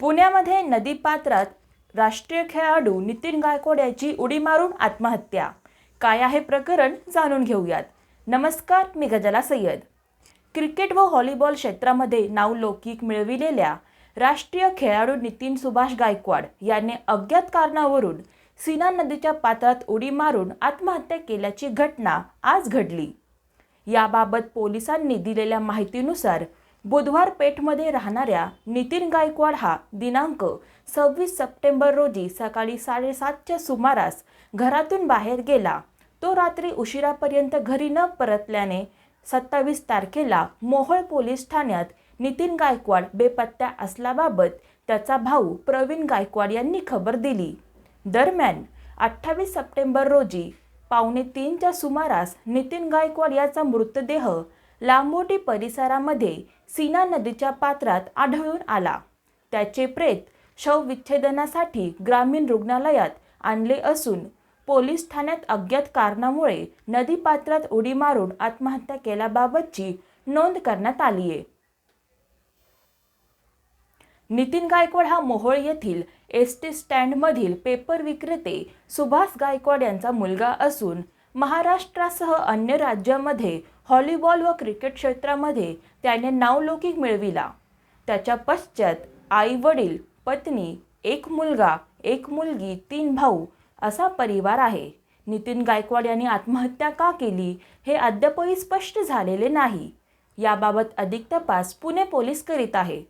पुण्यामध्ये नदीपात्रात राष्ट्रीय खेळाडू नितीन गायकवाड याची उडी मारून आत्महत्या. काय आहे प्रकरण जाणून घेऊयात. नमस्कार मी गजला सय्यद. क्रिकेट व व्हॉलीबॉल क्षेत्रामध्ये नावलौकिक मिळविलेल्या राष्ट्रीय खेळाडू नितीन सुभाष गायकवाड याने अज्ञात कारणावरून सीना नदीच्या पात्रात उडी मारून आत्महत्या केल्याची घटना आज घडली. याबाबत पोलिसांनी दिलेल्या माहितीनुसार बुधवार पेठमध्ये राहणाऱ्या नितीन गायकवाड हा दिनांक सव्वीस सप्टेंबर रोजी सकाळी साडेसातच्या सुमारास घरातून बाहेर गेला. तो रात्री उशिरापर्यंत घरी न परतल्याने सत्तावीस तारखेला मोहोळ पोलीस ठाण्यात नितीन गायकवाड बेपत्ता असल्याबाबत त्याचा भाऊ प्रवीण गायकवाड यांनी खबर दिली. दरम्यान अठ्ठावीस सप्टेंबर रोजी पावणे तीनच्या सुमारास नितीन गायकवाड याचा मृतदेह लांबोटी परिसरामध्ये सीना नदीच्या पात्रात आढळून आला. त्याचे प्रेत शवविच्छेदनासाठी ग्रामीण रुग्णालयात आणले असून पोलीस ठाण्यात अज्ञात कारणामुळे नदीपात्रात उडी मारून आत्महत्या केल्याबाबतची नोंद करण्यात आली आहे. नितीन गायकवाड हा मोहोळ येथील एस टी स्टँडमधील पेपर विक्रेते सुभाष गायकवाड यांचा मुलगा असून महाराष्ट्रासह अन्य राज्यामध्ये व्हॉलीबॉल व क्रिकेट क्षेत्रामध्ये त्याने नावलौकिक मिळविला. त्याच्या पश्चात आई वडील पत्नी एक मुलगा एक मुलगी तीन भाऊ असा परिवार आहे. नितीन गायकवाड यांनी आत्महत्या का केली हे अद्यापही स्पष्ट झालेले नाही. याबाबत अधिक तपास पुणे पोलीस करीत आहे.